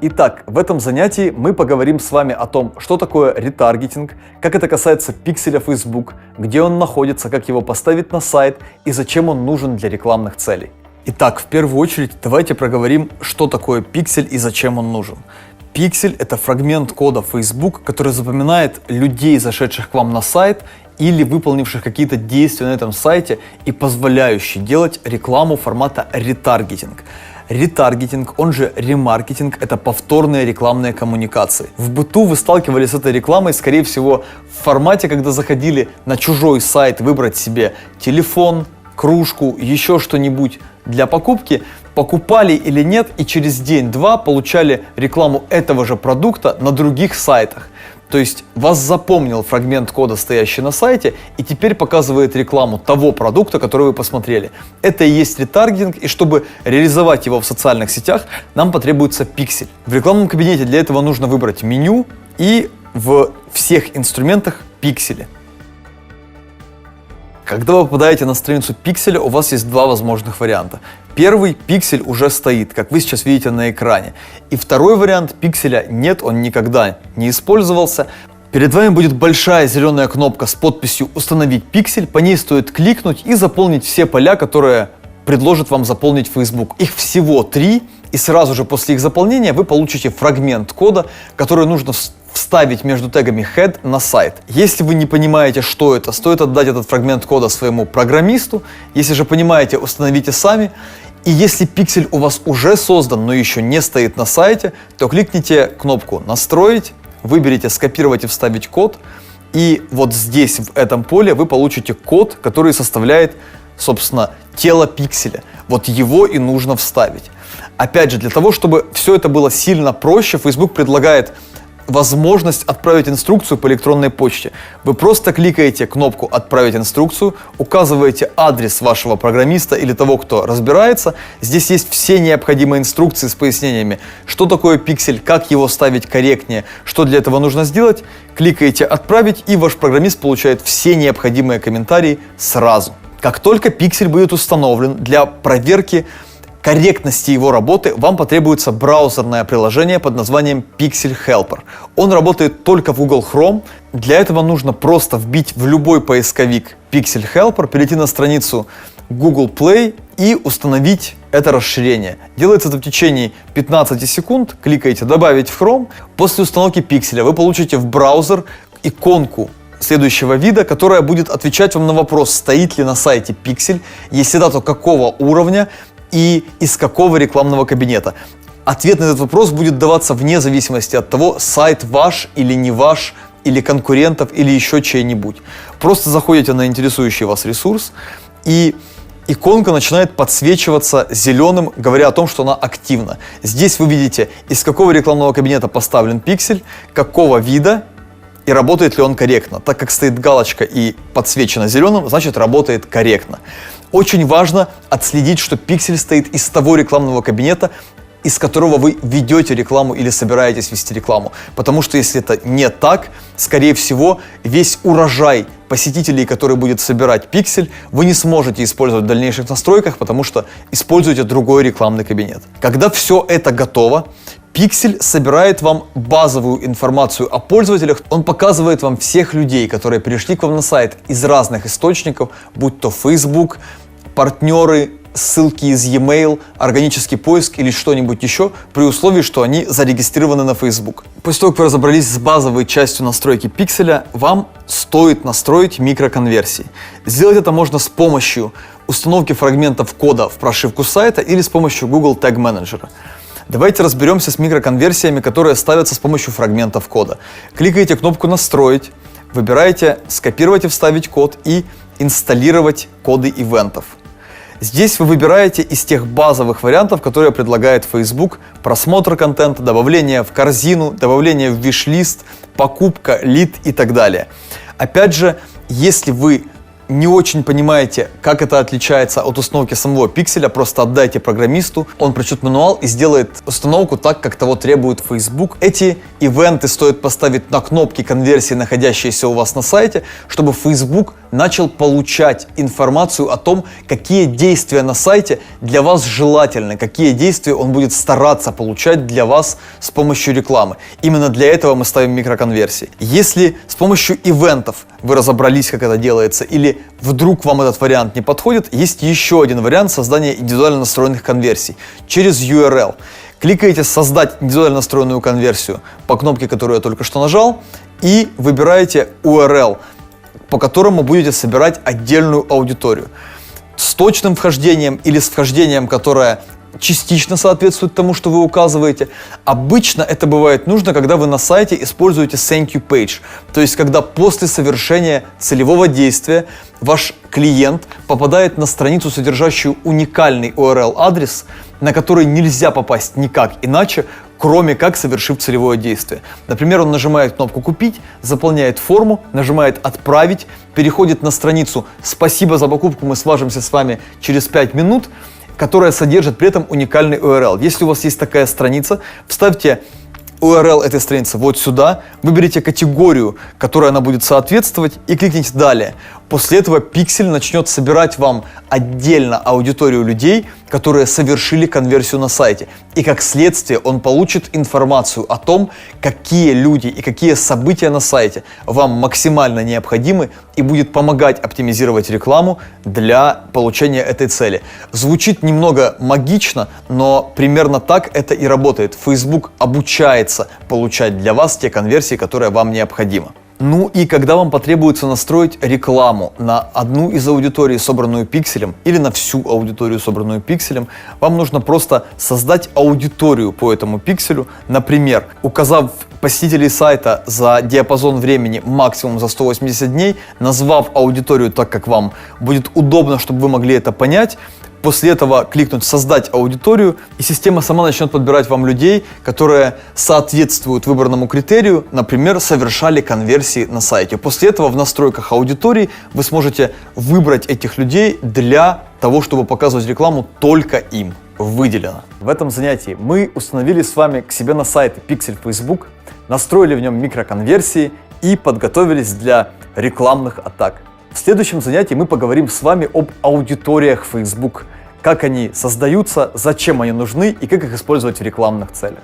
Итак, в этом занятии мы поговорим с вами о том, что такое ретаргетинг, как это касается пикселя Facebook, где он находится, как его поставить на сайт и зачем он нужен для рекламных целей. Итак, в первую очередь давайте проговорим, что такое пиксель и зачем он нужен. Пиксель — это фрагмент кода Facebook, который запоминает людей, зашедших к вам на сайт или выполнивших какие-то действия на этом сайте и позволяющий делать рекламу формата ретаргетинг. Ретаргетинг, он же ремаркетинг, это повторные рекламные коммуникации. В быту вы сталкивались с этой рекламой, скорее всего, в формате, когда заходили на чужой сайт выбрать себе телефон, кружку, еще что-нибудь для покупки, покупали или нет, и через день-два получали рекламу этого же продукта на других сайтах. То есть вас запомнил фрагмент кода, стоящий на сайте, и теперь показывает рекламу того продукта, который вы посмотрели. Это и есть ретаргетинг, и чтобы реализовать его в социальных сетях, нам потребуется пиксель. В рекламном кабинете для этого нужно выбрать меню и в всех инструментах пиксели. Когда вы попадаете на страницу пикселя, у вас есть два возможных варианта. Первый пиксель уже стоит, как вы сейчас видите на экране. И второй вариант пикселя нет, он никогда не использовался. Перед вами будет большая зеленая кнопка с подписью «Установить пиксель», по ней стоит кликнуть и заполнить все поля, которые предложит вам заполнить Facebook. Их всего три, и сразу же после их заполнения вы получите фрагмент кода, который нужно вставить между тегами head на сайт. Если вы не понимаете, что это, стоит отдать этот фрагмент кода своему программисту. Если же понимаете, установите сами. И если пиксель у вас уже создан, но еще не стоит на сайте, то кликните кнопку «Настроить», выберите «Скопировать и вставить код», и вот здесь, в этом поле, вы получите код, который составляет, собственно, тело пикселя. Вот его и нужно вставить. Опять же, для того, чтобы все это было сильно проще, Facebook предлагает возможность отправить инструкцию по электронной почте. Вы просто кликаете кнопку «Отправить инструкцию», указываете адрес вашего программиста или того, кто разбирается. Здесь есть все необходимые инструкции с пояснениями, что такое пиксель, как его ставить корректнее, что для этого нужно сделать. Кликаете «Отправить» и ваш программист получает все необходимые комментарии сразу. Как только пиксель будет установлен для проверки корректности его работы вам потребуется браузерное приложение под названием Pixel Helper. Он работает только в Google Chrome. Для этого нужно просто вбить в любой поисковик Pixel Helper, перейти на страницу Google Play и установить это расширение. Делается это в течение 15 секунд. Кликаете «Добавить в Chrome». После установки пикселя вы получите в браузер иконку следующего вида, которая будет отвечать вам на вопрос, стоит ли на сайте пиксель, если да, то какого уровня, и из какого рекламного кабинета. Ответ на этот вопрос будет даваться вне зависимости от того, сайт ваш или не ваш, или конкурентов, или еще чей-нибудь. Просто заходите на интересующий вас ресурс, и иконка начинает подсвечиваться зеленым, говоря о том, что она активна. Здесь вы видите, из какого рекламного кабинета поставлен пиксель, какого вида и работает ли он корректно. Так как стоит галочка и подсвечено зеленым, значит работает корректно. Очень важно отследить, что пиксель стоит из того рекламного кабинета, из которого вы ведете рекламу или собираетесь вести рекламу. Потому что если это не так, скорее всего, весь урожай посетителей, который будет собирать пиксель, вы не сможете использовать в дальнейших настройках, потому что используете другой рекламный кабинет. Когда все это готово, Пиксель собирает вам базовую информацию о пользователях. Он показывает вам всех людей, которые пришли к вам на сайт из разных источников, будь то Facebook, партнеры, ссылки из e-mail, органический поиск или что-нибудь еще, при условии, что они зарегистрированы на Facebook. После того, как вы разобрались с базовой частью настройки пикселя, вам стоит настроить микроконверсии. Сделать это можно с помощью установки фрагментов кода в прошивку сайта или с помощью Google Tag Manager. Давайте разберемся с микроконверсиями, которые ставятся с помощью фрагментов кода. Кликаете кнопку «Настроить», выбираете «Скопировать и вставить код» и «Инсталлировать коды ивентов». Здесь вы выбираете из тех базовых вариантов, которые предлагает Facebook, просмотр контента, добавление в корзину, добавление в виш-лист, покупка, лид и так далее. Опять же, если вы не очень понимаете, как это отличается от установки самого пикселя, просто отдайте программисту, он прочтет мануал и сделает установку так, как того требует Facebook. Эти ивенты стоит поставить на кнопки конверсии, находящиеся у вас на сайте, чтобы Facebook начал получать информацию о том, какие действия на сайте для вас желательны, какие действия он будет стараться получать для вас с помощью рекламы. Именно для этого мы ставим микроконверсии. Если с помощью ивентов вы разобрались, как это делается, или вдруг вам этот вариант не подходит, есть еще один вариант создания индивидуально настроенных конверсий через URL. Кликаете «Создать индивидуально настроенную конверсию» по кнопке, которую я только что нажал, и выбираете URL, по которому будете собирать отдельную аудиторию. С точным вхождением или с вхождением, которое частично соответствует тому, что вы указываете. Обычно это бывает нужно, когда вы на сайте используете thank you page, то есть когда после совершения целевого действия ваш клиент попадает на страницу, содержащую уникальный URL-адрес, на который нельзя попасть никак иначе, кроме как совершив целевое действие. Например, он нажимает кнопку «Купить», заполняет форму, нажимает «Отправить», переходит на страницу «Спасибо за покупку, мы свяжемся с вами через 5 минут», которая содержит при этом уникальный URL. Если у вас есть такая страница, вставьте URL этой страницы вот сюда, выберите категорию, которой она будет соответствовать и кликните «Далее». После этого пиксель начнет собирать вам отдельно аудиторию людей, которые совершили конверсию на сайте. И как следствие он получит информацию о том, какие люди и какие события на сайте вам максимально необходимы и будет помогать оптимизировать рекламу для получения этой цели. Звучит немного магично, но примерно так это и работает. Facebook обучается получать для вас те конверсии, которые вам необходимы. Ну и когда вам потребуется настроить рекламу на одну из аудиторий, собранную пикселем, или на всю аудиторию, собранную пикселем, вам нужно просто создать аудиторию по этому пикселю. Например, указав посетителей сайта за диапазон времени максимум за 180 дней, назвав аудиторию так, как вам будет удобно, чтобы вы могли это понять, После этого кликнуть «Создать аудиторию», и система сама начнет подбирать вам людей, которые соответствуют выбранному критерию, например, совершали конверсии на сайте. После этого в настройках аудитории вы сможете выбрать этих людей для того, чтобы показывать рекламу только им. Выделено. В этом занятии мы установили с вами к себе на сайт Pixel Facebook, настроили в нем микроконверсии и подготовились для рекламных атак. В следующем занятии мы поговорим с вами об аудиториях Facebook, как они создаются, зачем они нужны и как их использовать в рекламных целях.